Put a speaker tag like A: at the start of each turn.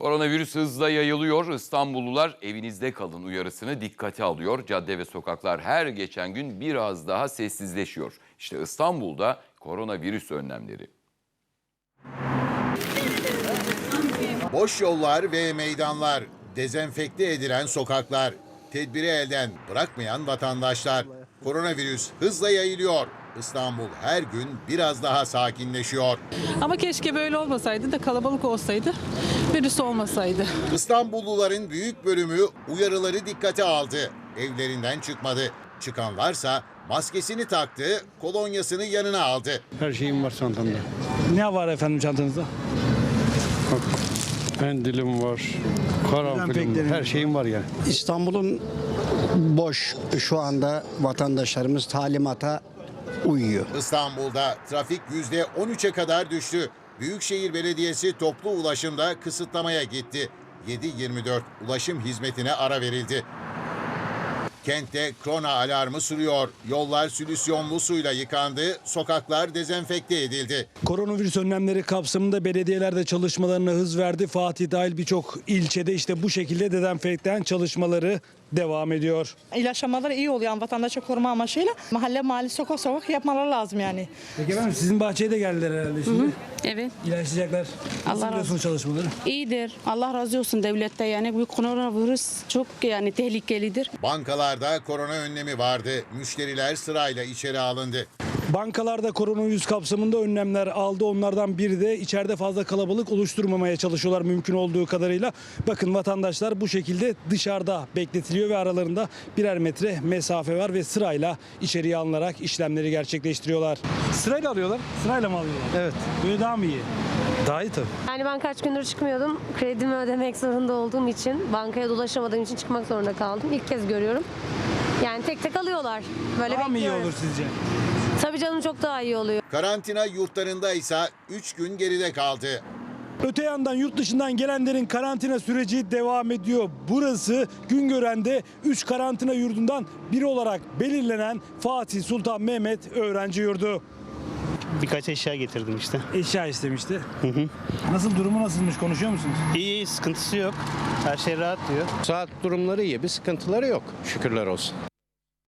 A: Koronavirüs hızla yayılıyor. İstanbullular evinizde kalın uyarısını dikkate alıyor. Cadde ve sokaklar her geçen gün biraz daha sessizleşiyor. İşte İstanbul'da koronavirüs önlemleri.
B: Boş yollar ve meydanlar, dezenfekte edilen sokaklar, tedbiri elden bırakmayan vatandaşlar. Koronavirüs hızla yayılıyor. İstanbul her gün biraz daha sakinleşiyor.
C: Ama keşke böyle olmasaydı da kalabalık olsaydı, virüs olmasaydı.
B: İstanbulluların büyük bölümü uyarıları dikkate aldı. Evlerinden çıkmadı. Çıkanlarsa maskesini taktı, kolonyasını yanına aldı.
D: Her şeyim var çantamda.
E: Ne var efendim çantanızda?
D: Mendilim var, karanfilim var, her şeyim var yani.
F: İstanbul'un boş şu anda vatandaşlarımız talimata uyuyor.
B: İstanbul'da trafik %13'e kadar düştü. Büyükşehir Belediyesi toplu ulaşımda kısıtlamaya gitti. 7-24 ulaşım hizmetine ara verildi. Kentte krona alarmı sürüyor. Yollar solüsyonlu suyla yıkandı, sokaklar dezenfekte edildi.
E: Koronavirüs önlemleri kapsamında belediyeler de çalışmalarına hız verdi. Fatih dahil birçok ilçede işte bu şekilde dezenfektan çalışmaları devam ediyor.
G: İlaçlamalar iyi oluyor yani vatandaşı koruma amaçıyla. Mahalle mahalle sokak sokak yapmaları lazım yani.
E: Peki efendim sizin bahçeye de geldiler herhalde şimdi.
H: Evet,
E: İlaçlayacaklar. Nasıl
H: Allah
E: buluyorsunuz çalışmaları?
H: iyidir. Allah razı olsun devlette yani bu koronavirüs çok yani tehlikelidir.
B: Bankalarda korona önlemi vardı. Müşteriler sırayla içeri alındı.
E: Bankalarda koronavirüs kapsamında önlemler aldı. Onlardan biri de içeride fazla kalabalık oluşturmamaya çalışıyorlar mümkün olduğu kadarıyla. Bakın vatandaşlar bu şekilde dışarıda bekletiliyor ve aralarında birer metre mesafe var ve sırayla içeriye alınarak işlemleri gerçekleştiriyorlar. Sırayla alıyorlar. Sırayla mı alıyorlar?
I: Evet.
E: Böyle daha mı iyi?
I: Daha iyi tabii.
J: Yani ben kaç gündür çıkmıyordum. Kredimi ödemek zorunda olduğum için, bankaya dolaşamadığım için çıkmak zorunda kaldım. İlk kez görüyorum. Yani tek tek alıyorlar. Böyle
E: Daha mı iyi
J: bekliyorum.
E: olur sizce?
J: Tabii canım çok daha iyi oluyor.
B: Karantina yurtlarında ise 3 gün geride kaldı.
E: Öte yandan yurt dışından gelenlerin karantina süreci devam ediyor. Burası Güngören'de 3 karantina yurdundan biri olarak belirlenen Fatih Sultan Mehmet öğrenci yurdu.
I: Birkaç eşya getirdim işte.
E: Eşya istemişti. Nasıl durumu nasılmış konuşuyor musunuz?
I: İyi iyi sıkıntısı yok. Her şey rahat diyor.
K: Saat durumları iyi, bir sıkıntıları yok şükürler olsun.